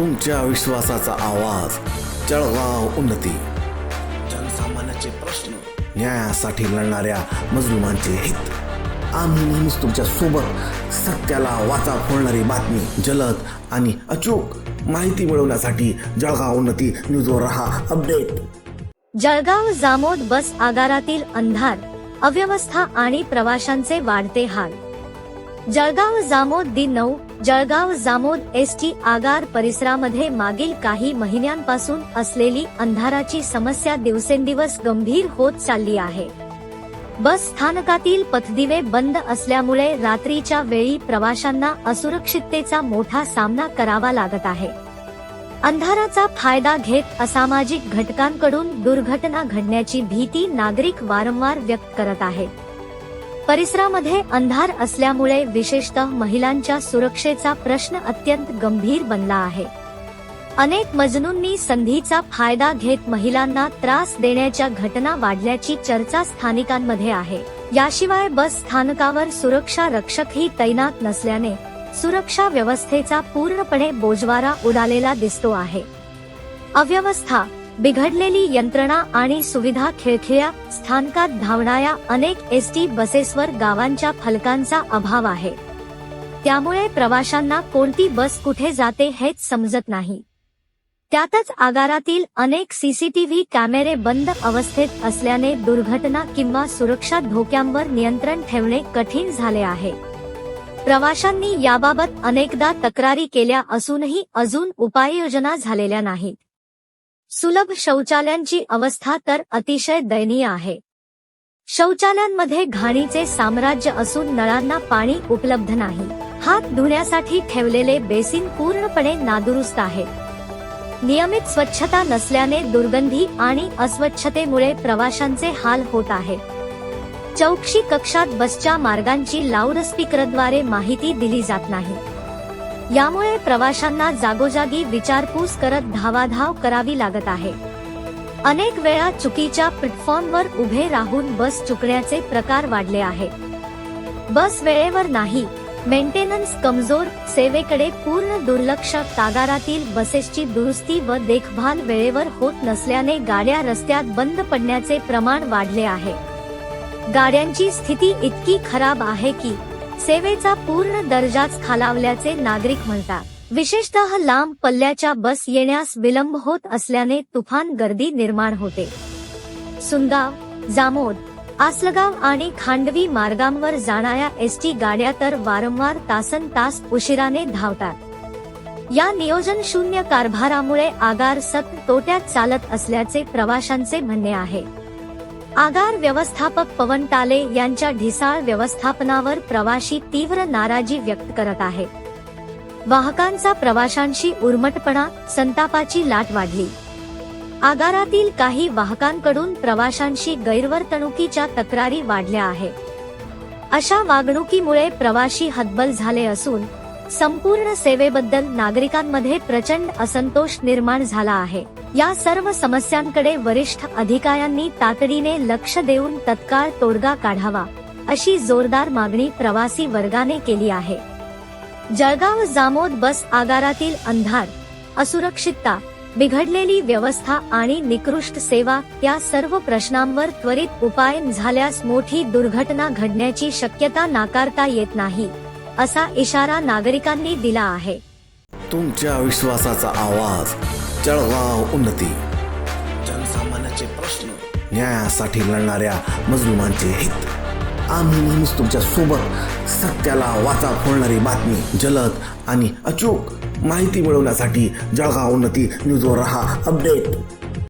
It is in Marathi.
तुमच्या विश्वासाचा आवाज. जळगाव उन्नती. जनसामान्याचे प्रश्न न्यायासाठी लढणाऱ्या मजलुमांचे हित. आम्ही नेहमीच तुमच्यासोबत सत्याला वाचा फोडणारी बातमी जलद आणि अचूक माहिती मिळवण्यासाठी जळगाव उन्नती न्यूजवर रहा अपडेट. जळगाव जामोद बस आगारातील अंधार अव्यवस्था आणि प्रवाशांचे वाढते हाल. जळगाव जामोद दिन नऊ जळगाव जामोद एस टी आगार परिसरामध्ये मागील काही महिन्यांपासून असलेली अंधाराची समस्या दिवसेंदिवस गंभीर होत चालली आहे. बस स्थानकातील पथदिवे बंद असल्यामुळे रात्रीच्या वेळी प्रवाशांना असुरक्षिततेचा मोठा सामना करावा लागत आहे. अंधाराचा फायदा घेत असामाजिक घटकांकडून दुर्घटना घडण्याची भीती नागरिक वारंवार व्यक्त करत आहेत परिसरामध्ये अंधार असल्यामुळे विशेषतः महिलांच्या सुरक्षेचा प्रश्न अत्यंत गंभीर बनला आहे. अनेक मजनूंनी संधीचा फायदा घेत महिलांना त्रास देण्याच्या घटना वाढल्याची चर्चा स्थानिकांमध्ये आहे. याशिवाय बस स्थानकावर सुरक्षा रक्षकही तैनात नसल्याने सुरक्षा व्यवस्थेचा पूर्णपणे बोजवारा उडालेला दिसतो आहे. अव्यवस्था बिघडलेली यंत्रणा आणि सुविधा खिळखिळ्या स्थानकात धावणाऱ्या अनेक एस टी बसेसवर गावांच्या फलकांचा अभाव आहे. त्यामुळे प्रवाशांना कोणती बस कुठे जाते हेच समजत नाही. त्यातच आगारातील अनेक सीसीटीव्ही कॅमेरे बंद अवस्थेत असल्याने दुर्घटना किंवा सुरक्षा धोक्यांवर नियंत्रण ठेवणे कठीण झाले आहे. प्रवाशांनी याबाबत अनेकदा तक्रारी केल्या असूनही अजून उपाययोजना झालेल्या नाहीत. सुलभ शौचालयांची अवस्था तर अतिशय दयनीय आहे. शौचालयांमध्ये घाणीचे साम्राज्य असून नळांना पाणी उपलब्ध नाही. हात धुण्यासाठी ठेवलेले बेसिन पूर्णपणे नादुरुस्त आहे. नियमित स्वच्छता नसल्याने दुर्गंधी आणि अस्वच्छतेमुळे प्रवाशांचे हाल होत आहे. चौकशी कक्षात बसच्या मार्गांची लाऊडस्पीकरद्वारे माहिती दिली जात नाही. यामुळे प्रवाशांना जागोजागी विचारपूस करत धावाधाव करावी लागत आहे. अनेक वेळा चुकीच्या प्लॅटफॉर्मवर उभे राहून बस चुकण्याचे प्रकार वाढले आहे. बस वेळेवर नाही मेंटेनन्स कमजोर सेवेकडे पूर्ण दुर्लक्ष तागारातील बसेसची दुरुस्ती व देखभाल वेळेवर होत नसल्याने गाड्या रस्त्यात बंद पडण्याचे प्रमाण वाढले आहे. गाड्यांची स्थिती इतकी खराब आहे की सेवेचा पूर्ण दर्जाच खालावल्याचे नागरिक म्हणतात. विशेषतः लांब पल्ल्याच्या बस येण्यास विलंब होत असल्याने तुफान गर्दी निर्माण होते. सुंदाव जामोद आसलगाव आणि खांडवी मार्गांवर जाणाऱ्या एस टी गाड्या तर वारंवार तासन तास उशिराने धावतात. या नियोजन शून्य कारभारामुळे आगार सत तोट्यात चालत असल्याचे प्रवाशांचे म्हणणे आहे. आगार व्यवस्थापक पवन टाले यांच्या ढिसाळ व्यवस्थापनावर प्रवाशी तीव्र नाराजी व्यक्त करत आहे. वाहकांचा प्रवाशांशी उर्मटपणा संतापाची लाट वाढली. आगारातील काही वाहकांकडून प्रवाशांशी गैरवर्तणुकीच्या तक्रारी वाढल्या आहे. अशा वागणुकीमुळे प्रवाशी हतबल झाले असून संपूर्ण सेवेबद्दल नागरिकांमध्ये प्रचंड असंतोष निर्माण झाला आहे. या सर्व समस्यांकडे वरिष्ठ अधिकाऱ्यांनी तातडीने लक्ष देऊन तत्काळ तोडगा काढावा अशी जोरदार मागणी प्रवासी वर्गाने केली आहे. जळगाव जामोद बस आगारातील अंधार असुरक्षितता बिघडलेली व्यवस्था आणि निकृष्ट सेवा या सर्व प्रश्नांवर त्वरित उपाय झाल्यास मोठी दुर्घटना घडण्याची शक्यता नाकारता येत नाही असा इशारा नागरिकांनी दिला आहे. तुमच्या विश्वासाचा आवाज जळगाव उन्नती. जनसामान्याचे प्रश्न. न्यायासाठी लढणाऱ्या मजलुमांचे हित. आम्ही नेहमीच तुमच्यासोबत सत्याला वाचा फोडणारी बातमी जलद आणि अचूक माहिती मिळवण्यासाठी जळगाव उन्नती न्यूजवर रहा अपडेट.